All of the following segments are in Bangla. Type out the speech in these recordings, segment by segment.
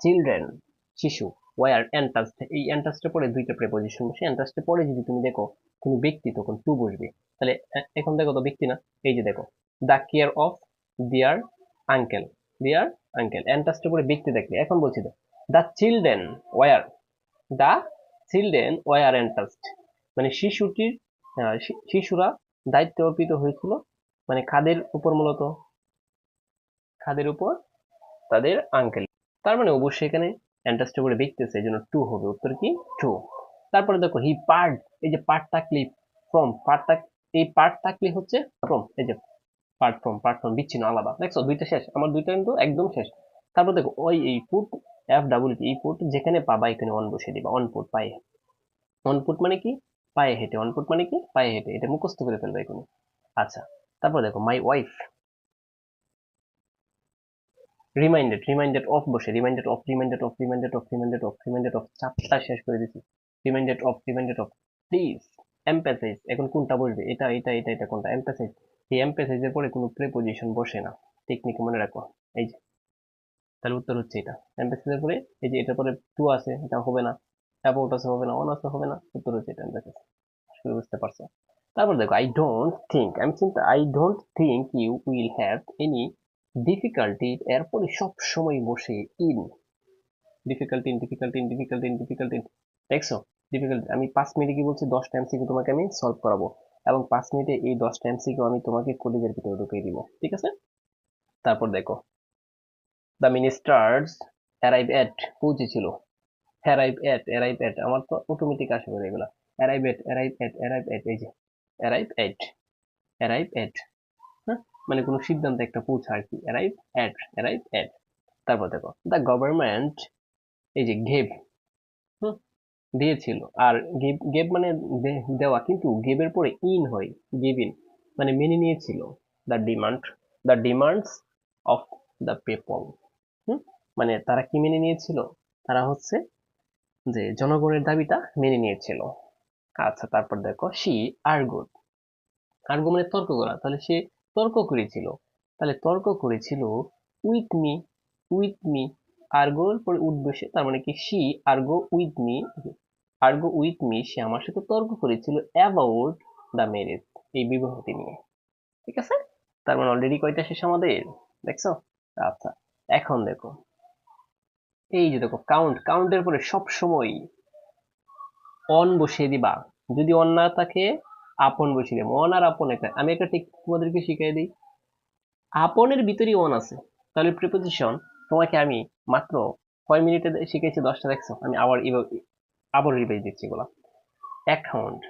চিলড্রেন শিশু ওয়ার অ্যান্টাস্ট এই অ্যান্টাস্টের পরে দুইটা প্রেপোজিশন বসে। অ্যান্টাস্টের পরে যদি তুমি দেখো কোনো ব্যক্তি, তখন টু বসবে। তাহলে এখন দেখো তো ব্যক্তি না? এই যে দেখো the care of dear uncle dear uncle অ্যান্টাস্টের পরে ব্যক্তি দেখলে। এখন বলছি তো the children were the children were অ্যান্টাস্ট মানে শিশুটির শিশুরা দায়িত্ব অর্পিত হয়েছিল মানে খাদের উপর মূলত? খাদের উপর? তাদের আঙ্কেল তার মানে অবশ্যই এখানে অ্যান্টাস্টে করে দেখতেছে, এই জন্য টু হবে। উত্তর কি? টু তারপরে দেখো হি পার্ট এই যে পার্ট থাকলি ফ্রম পার্ট এই পার্ট থাকলি হচ্ছে ফ্রম এই যে পার্ট ফ্রম পার্ট ফ্রম বিচ্ছিন্ন, আলাদা। দেখছ? দুইটা শেষ। আমার দুইটা কিন্তু একদম শেষ। তারপর দেখো, ওই, এই পুট এফ ডাবল এই পুট যেখানে পাবা, এখানে অন বসে দিবা। অন পুট পায়ে অন পুট মানে কি? পায়ে হেঁটে। অন পুট মানে কি? পায়ে হেঁটে। এটা মুখস্থ করে ফেলবে এখানে আচ্ছা। তারপর দেখো my wife reminded reminded of বসে reminded of reminded of reminded of reminded of reminded of চারটা শেষ করে দিছি। Reminded of reminded of please emphasise এখন কোনটা বসবে? এটা এটা এটা এটা কোনটা? এম্পাসাইজ এই এম্পাসাইজের পরে কোনো প্রিপোজিশন বসে না। টেকনিক মনে রাখো। এই যে, তাহলে উত্তর হচ্ছে এটা। এম্পাসাইজের পরে, এই যে এটার পরে টু আছে, এটা হবে না। অ্যাবাউট আছে, হবে না। অন আছে, হবে না। উত্তর হচ্ছে এটা এম্পাসাইজ বুঝতে পারছ। তারপর দেখো আই ডোন্ট থিঙ্ক আমি চিন্তা I don't think you will have any difficulty এরপরে সব সময় বসে in difficulty difficulty difficulty difficulty দেখছ? ডিফিকাল্টি আমি পাঁচ মিনিটে কি বলছি? দশটা এমসিকিউ তোমাকে আমি সলভ করাবো। এবং পাঁচ মিনিটে এই দশটা এমসিকিউ আমি তোমাকে কলেজের ভিতরে ঢুকিয়ে দিব। ঠিক আছে? তারপর দেখো। দ্য মিনিস্টার্স অ্যারাইভ এট পৌঁছেছিল অ্যারাইভ এট অ্যারাইভ এট আমার তো অটোমেটিক আসে করে এগুলো। Arrive at arrive at arrive at এই যে। অ্যারাইভ এট অ্যারাইভ হ্যাঁ মানে কোনো সিদ্ধান্তে একটা পৌঁছা আর কি। অ্যারাইভ এট অ্যারাইভ এট তারপর দেখো দ্য গভর্নমেন্ট এই যে গেভ হুম, দিয়েছিল। আর গেভ গেভ মানে দেওয়া কিন্তু গেভের পরে ইন হয় গেভ ইন মানে মেনে নিয়েছিল the demand the demands of the people hmm? মানে তারা কি মেনে নিয়েছিল? তারা হচ্ছে যে জনগণের দাবিটা মেনে নিয়েছিল। আচ্ছা তারপর দেখো সি আর্গুড আর্গু মানে তর্ক করা। তাহলে সে তর্ক করেছিল। তাহলে তর্ক করেছিল উইথ মি উইথ মি আর্গোর পরে উদ্দেশ্যে, তার মানে কি C argue with me argue with me সে আমার সাথে তর্ক করেছিল অ্যাবাউট দ্য ম্যারেজ এই বিবাহটি নিয়ে, ঠিক আছে? তার মানে অলরেডি কয়টা শেষ আমাদের, দেখছ? আচ্ছা এখন দেখো, এই যে দেখো কাউন্ট কাউন্টের পরে সব সময় অন বসিয়ে দিবা, যদি অন না থাকে আপন বসিয়ে অন আর আপন একটা। আমি একটা ঠিক তোমাদেরকে শিখিয়ে দিই। আপনের ভিতরেই অন আছে। তাহলে প্রিপোজিশন তোমাকে আমি মাত্র কয় মিনিটে শিখেছি? দশটা, দেখছ? আমি আবার আবার রিভাইজ দিচ্ছি এগুলো। অ্যাকাউন্ট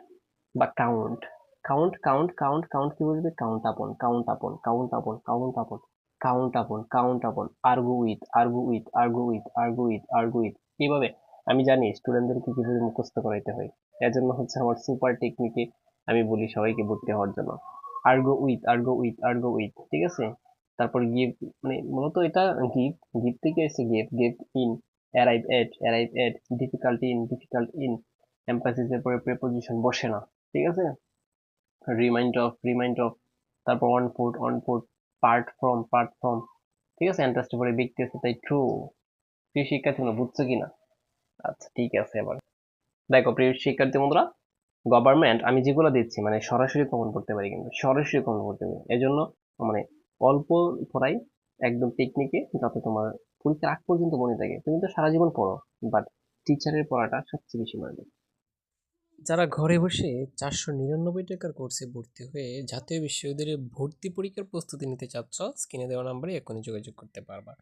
বা count count count count count কি বলবে count upon count upon count upon count আপন count upon count upon argue with argue with argue with argue with argue with এইভাবে আমি জানি স্টুডেন্টদেরকে কীভাবে মুখস্থ করাইতে হয়। এর জন্য হচ্ছে আমার সুপার টেকনিকে আমি বলি সবাইকে ভর্তি হওয়ার জন্য। Argue with argue with argue with ঠিক আছে? তারপর গিভ মানে মূলত এটা গিভ গিভ থেকে এসে gave gave in arrive at arrive at difficulty in difficult in এম্পাসিসের পরে প্রেপোজিশন বসে না, ঠিক আছে? রিমাইন্ড অফ রিমাইন্ড অফ তারপর on foot on foot part from part from ঠিক আছে? ইন্টারেস্ট পরে ব্যক্তি আছে, তাই ট্রু প্রিয় শিক্ষার্থী বুঝছ কিনা? আচ্ছা ঠিক আছে এবার। দেখো, প্রিয় শিক্ষার্থী বন্ধুরা গভর্নমেন্ট আমি যেগুলো দিচ্ছি মানে সরাসরি কমন করতে পারি কিন্তু, সরাসরি কমন করতে পারি এই জন্য মানে অল্প পড়াই একদম টেকনিকে যাতে তোমার পরীক্ষার আগ পর্যন্ত মনে থাকে। তুমি তো সারা জীবন পড়ো বাট টিচারের পড়াটা সবচেয়ে বেশি মনে যারা ঘরে বসে চারশো নিরানব্বই টাকার কোর্সে ভর্তি হয়ে জাতীয় বিশ্ববিদ্যালয়ে ভর্তি পরীক্ষার প্রস্তুতি নিতে চাচ্ছ স্ক্রিনে দেওয়া নাম্বারে এখনই যোগাযোগ করতে পারবা।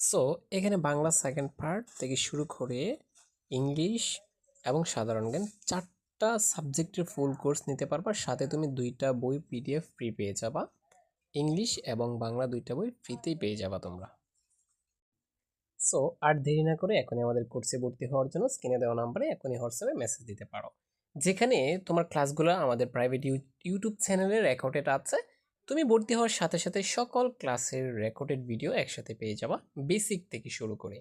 সো এখানে বাংলা সেকেন্ড পার্ট থেকে শুরু করে ইংলিশ এবং সাধারণ জ্ঞান চারটা সাবজেক্টের ফুল কোর্স নিতে পারবা। সাথে তুমি দুইটা বই পিডিএফ ফ্রি পেয়ে যাবা। ইংলিশ এবং বাংলা দুইটা বই ফ্রিতেই পেয়ে যাবা তোমরা। সো আর দেরি না করে এখনই আমাদের কোর্সে ভর্তি হওয়ার জন্য স্ক্রিনে দেওয়া নাম্বারে এখনই হোয়াটসঅ্যাপে মেসেজ দিতে পারো। যেখানে তোমার ক্লাসগুলো আমাদের প্রাইভেট ইউটিউব চ্যানেলে রেকর্ডেড আছে। তুমি ভর্তি হওয়ার সাথে সাথে সকল ক্লাসের রেকর্ডেড ভিডিও একসাথে পেয়ে যাবা। বেসিক থেকে শুরু করে।